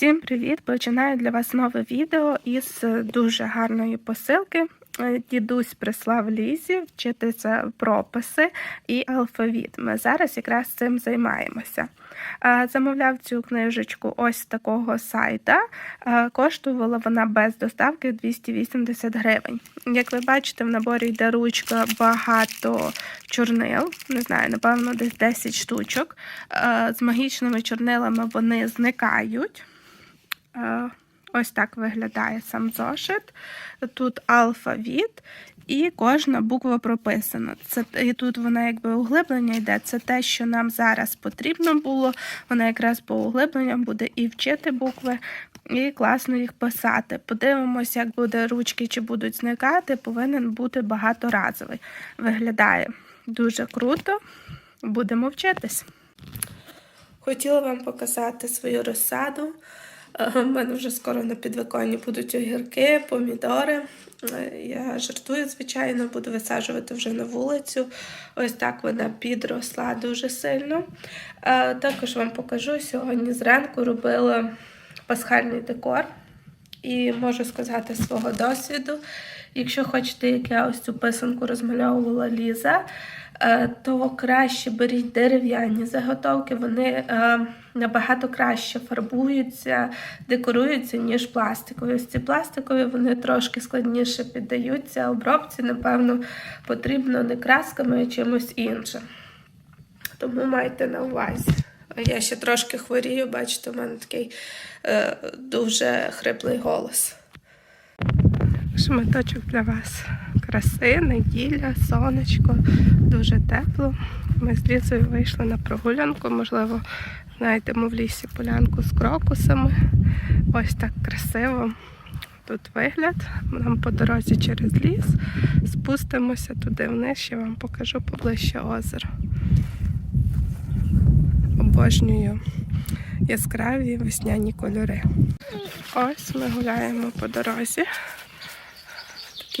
Всім привіт! Починаю для вас нове відео із дуже гарної посилки. Е, Дідусь прислав Лізі вчитися прописи і алфавіт. Ми зараз якраз цим займаємося. Е, Замовляв цю книжечку ось з такого сайта. Е, Коштувала вона без доставки 280 гривень. Як ви бачите, в наборі йде ручка багато чорнил. Не знаю, напевно, десь 10 штучок. З магічними чорнилами вони зникають. Е, Ось так виглядає сам зошит. Тут алфавіт, і кожна буква прописана. Це і тут вона якби углиблення йде. Це те, що нам зараз потрібно було. Вона якраз по углибленням буде і вчити букви, і класно їх писати. Подивимось, як буде ручки, чи будуть зникати. Повинен бути багаторазовий. Виглядає дуже круто. Будемо вчитись. Хотіла вам показати свою розсаду. У мене вже скоро на підвиконні будуть огірки, помідори. Е, Я жартую, звичайно, буду висаджувати вже на вулицю. Ось так вона підросла дуже сильно. Е, Також вам покажу, сьогодні зранку робила пасхальний декор. І можу сказати свого досвіду, якщо хочете, як я ось цю писанку розмальовувала Ліза, е, то краще беріть дерев'яні заготовки, вони е, набагато краще фарбуються, декоруються, ніж пластикові. Ось ці пластикові вони трошки складніше піддаються. Обробці, напевно, потрібно не красками, а чимось іншим. Тому майте на увазі. Я ще трошки хворію, бачите, у мене такий е, дуже хриплий голос. Шматочок для вас. Краси, неділя, сонечко, дуже тепло. Ми з Лізою вийшли на прогулянку, можливо, знаєте, ми в лісі полянку з крокусами. Ось так красиво. Тут вигляд. Нам по дорозі через ліс. Спустимося туди вниз, ще вам покажу поближче озеро. Обожнюю яскраві весняні кольори. Ось ми гуляємо по дорозі.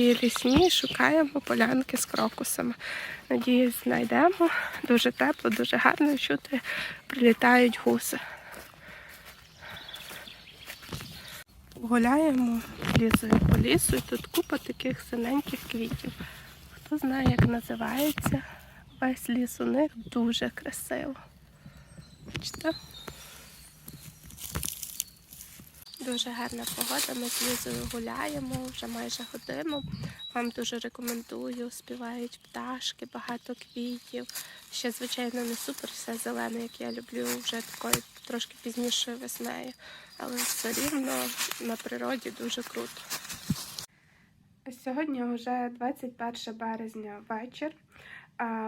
Такі лісні, шукаємо полянки з крокусами. Надіюсь, знайдемо. Дуже тепло, дуже гарно чути. Прилітають гуси. Гуляємо лізою по лісу і тут купа таких синеньких квітів. Хто знає, як називається, весь ліс у них дуже красиво. Бачите? Дуже гарна погода, ми з Лізою гуляємо вже майже годину. Вам дуже рекомендую, співають пташки, багато квітів. Ще, звичайно, не супер все зелене, як я люблю, вже такою трошки пізнішою веснею. Але все рівно на природі дуже круто. Сьогодні вже 21 березня вечір.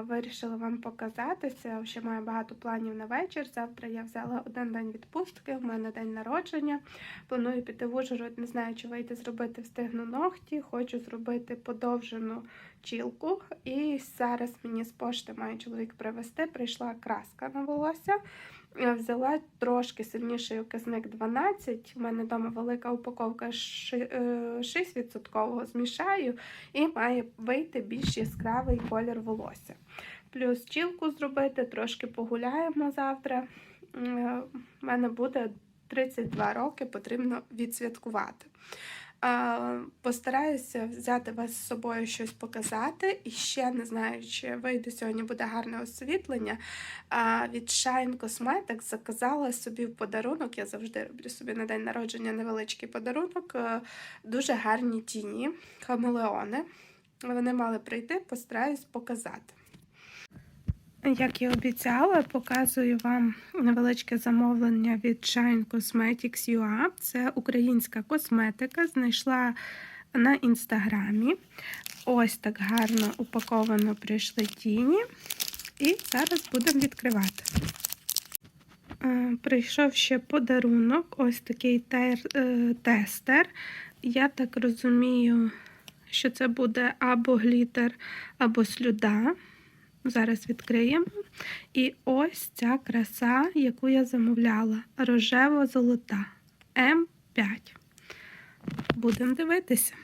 Вирішила вам показатися. Ще маю багато планів на вечір. Завтра я взяла один день відпустки, в мене день народження. Планую піти в Ужгород, не знаю, чи вийти зробити встигну ногті. Хочу зробити подовжену чілку. І зараз мені з пошти має чоловік привезти. Прийшла краска на волосся. Я Взяла трошки сильніший оказник 12. У мене вдома велика упаковка е, 6%. Змішаю і має вийти більш яскравий колір волосся. Плюс чілку зробити, трошки погуляємо завтра. Е, У мене буде 32 роки, потрібно відсвяткувати. Постараюся взяти вас з собою щось показати. І ще не знаю, чи вийде сьогодні буде гарне освітлення. Від Shine Cosmetics заказала собі в подарунок. Я завжди роблю собі на день народження невеличкий подарунок. е, Дуже гарні тіні, хамелеони. Вони мали прийти, постараюсь показати. Як і обіцяла, показую вам невеличке замовлення від Shine Cosmetics UA. Це українська косметика. Знайшла на інстаграмі. Ось так гарно упаковано прийшли тіні. І зараз будемо відкривати. Е, Прийшов ще подарунок, ось такий е, тестер. Я так розумію, що це буде або глітер, або слюда. Зараз відкриємо. І ось ця краса, яку я замовляла. Рожево-золота М5. Будемо дивитися.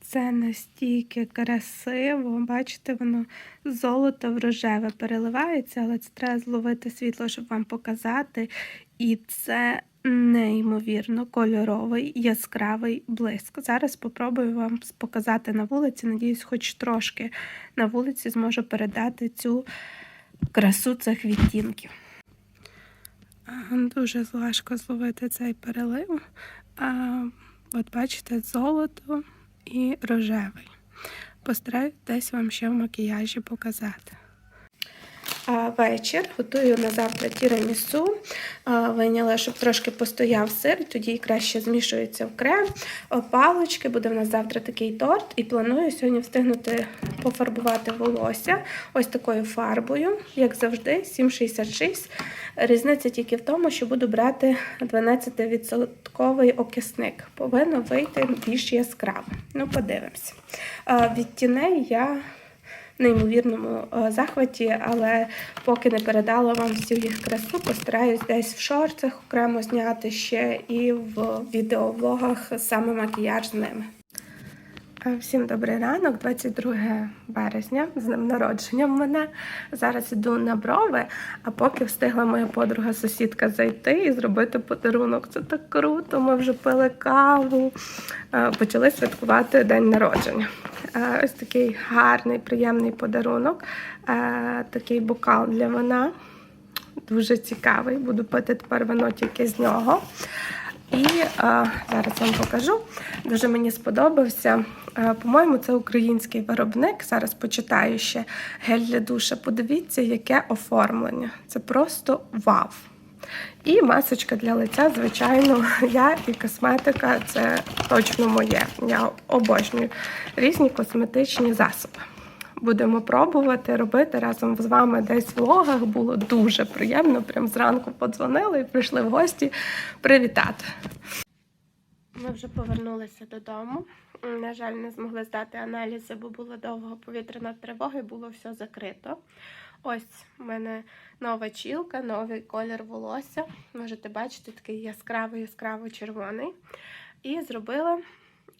Це настільки красиво. Бачите, воно золото в рожеве переливається, але це треба зловити світло, щоб вам показати. І це неймовірно кольоровий, яскравий блиск. Зараз спробую вам показати на вулиці. Надіюсь, хоч трошки на вулиці зможу передати цю красу цих відтінків. Дуже важко зловити цей перелив. А, От бачите, золото і рожевий. Постараюсь десь вам ще в макіяжі показати. Вечір готую на завтра тірамісу. А, Вийняла, щоб трошки постояв сир, тоді краще змішується в крем. Палочки, буде в нас завтра такий торт. І планую сьогодні встигнути пофарбувати волосся ось такою фарбою, як завжди, 7,66. Різниця тільки в тому, що буду брати 12% окисник. Повинно вийти більш яскраво. Ну, подивимося. А, Від тіней я неймовірному е, захваті, але поки не передала вам всю їх красу, постараюсь десь в шортах окремо зняти ще і в відеовлогах саме макіяж з ними. Е, Всім добрий ранок, 22 березня, з днем народження в мене. Зараз іду на брови, а поки встигла моя подруга-сусідка зайти і зробити подарунок. Це так круто. Ми вже пили каву, е, почали святкувати день народження. Е, Ось такий гарний, приємний подарунок, Е, такий бокал для вина. Дуже цікавий. Буду пити тепер вино тільки з нього. І е, зараз вам покажу. Дуже мені сподобався. По-моєму, це український виробник. Зараз почитаю ще гель для душа. Подивіться, яке оформлення. Це просто вау. І масочка для лиця, звичайно, я і косметика це точно моє. Я обожнюю різні косметичні засоби. Будемо пробувати робити разом з вами десь в влогах. Було дуже приємно. Прям зранку подзвонили і прийшли в гості привітати. Ми вже повернулися додому. На жаль, не змогли здати аналізи, бо було довго повітряна тривога і було все закрито. Ось у мене нова чілка, новий колір волосся. Можете бачити, такий яскравий, яскраво червоний. І зробила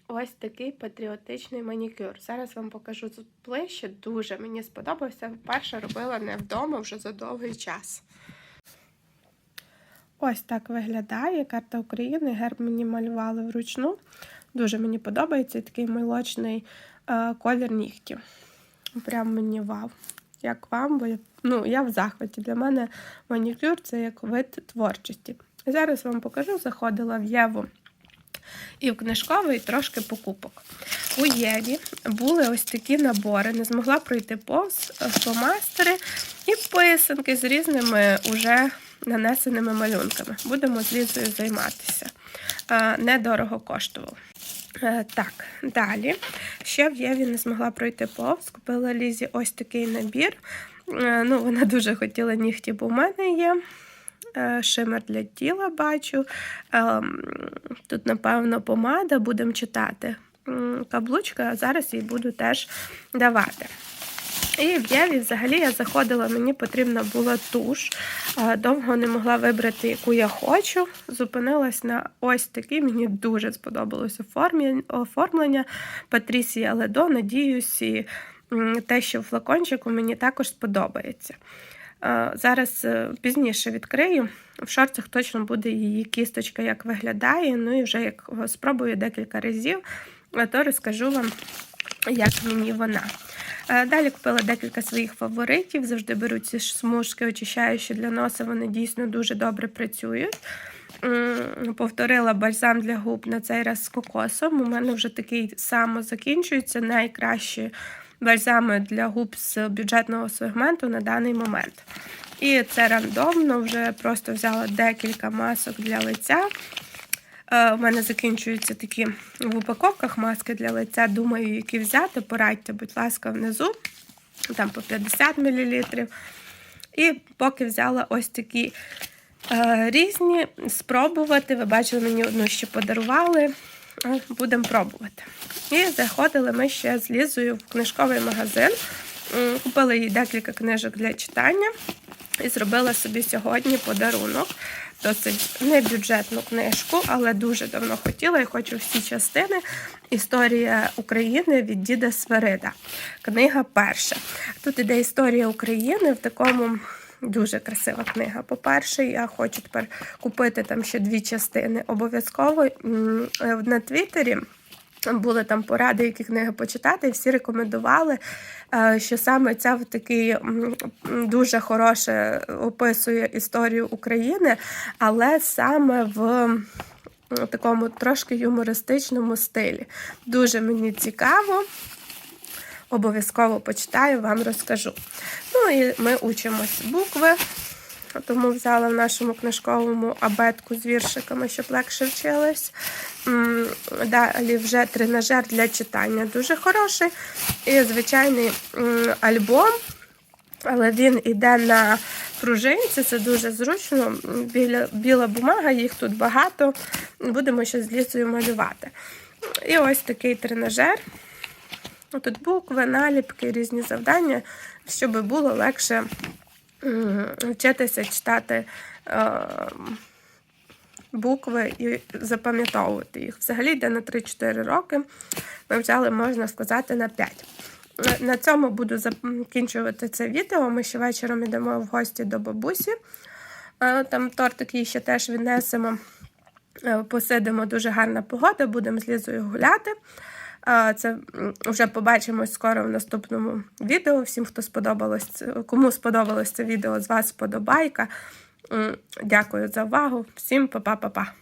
ось такий патріотичний манікюр. Зараз вам покажу тут ближче. Дуже мені сподобався. Вперше робила не вдома вже за довгий час. Ось так виглядає карта України. Герб мені малювали вручну. Дуже мені подобається такий молочний е, колір нігтів. Прям мені вау. Як вам, бо я, ну, я в захваті. Для мене манікюр це як вид творчості. Зараз вам покажу, заходила в Єву і в книжковий трошки покупок. У Єві були ось такі набори, не змогла пройти повз е, фломастери і писанки з різними уже нанесеними малюнками. Будемо з Лізою займатися. Е, Недорого коштувало. Е, Так, далі. Ще в Єві не змогла пройти повз. Купила Лізі ось такий набір. Е, Ну, Вона дуже хотіла нігті, бо в мене є. Е, Шимер для тіла бачу. Ем, Тут, напевно, помада, будемо читати. Каблучка, а зараз їй буду теж давати. І в Єві взагалі я заходила, мені потрібна була туш. Е, Довго не могла вибрати, яку я хочу. Зупинилась на ось такій. Мені дуже сподобалось оформлення, Патрісія Ледо. Надіюсь, і те, що флакончику мені також сподобається. Е, Зараз е, пізніше відкрию. В шорцах точно буде її кісточка, як виглядає. Ну і вже як спробую декілька разів, е, то розкажу вам, як мені вона. Е, Далі купила декілька своїх фаворитів. Завжди беру ці смужки, очищаючі для носа, вони дійсно дуже добре працюють. Повторила бальзам для губ на цей раз з кокосом. У мене вже такий само закінчується. Найкращі бальзами для губ з бюджетного сегменту на даний момент. І це рандомно, вже просто взяла декілька масок для лиця. Е, У мене закінчуються такі в упаковках маски для лиця. Думаю, які взяти. Порадьте, будь ласка, внизу. Там по 50 мл. І поки взяла ось такі е, різні, спробувати. Ви бачили, мені одну ще подарували. Е, Будемо пробувати. І заходили ми ще з Лізою в книжковий магазин. Купили їй декілька книжок для читання і зробила собі сьогодні подарунок. досить небюджетну книжку, але дуже давно хотіла і хочу всі частини. Історія України від діда Сверида. Книга перша. Тут іде історія України в такому. Дуже красива книга. По-перше, я хочу тепер купити там ще дві частини. Обов'язково на Твіттері були там поради, які книги почитати, і всі рекомендували, е, що саме ця в такий дуже хороше описує історію України, але саме в такому трошки юмористичному стилі. Дуже мені цікаво. Обов'язково почитаю, вам розкажу. Ну і ми учимось букви, тому взяла в нашому книжковому абетку з віршиками, щоб легше вчились. Далі вже тренажер для читання дуже хороший. І звичайний альбом, але він іде на пружинці, це дуже зручно. Біля, біла бумага, їх тут багато. Будемо ще з лісою малювати. І ось такий тренажер. Тут букви, наліпки, різні завдання, щоб було легше вчитися читати е, букви і запам'ятовувати їх. Взагалі йде на 3-4 роки. Ми взяли, можна сказати, на 5. На- На цьому буду закінчувати це відео. Ми ще вечором йдемо в гості до бабусі. Е, Там тортик їй ще теж віднесемо. Е, Посидимо дуже гарна погода, будемо з Лізою гуляти. Це вже побачимось скоро в наступному відео. Всім, хто сподобалось, кому сподобалось це відео, з вас сподобайка. Дякую за увагу. Всім па-па-па-па.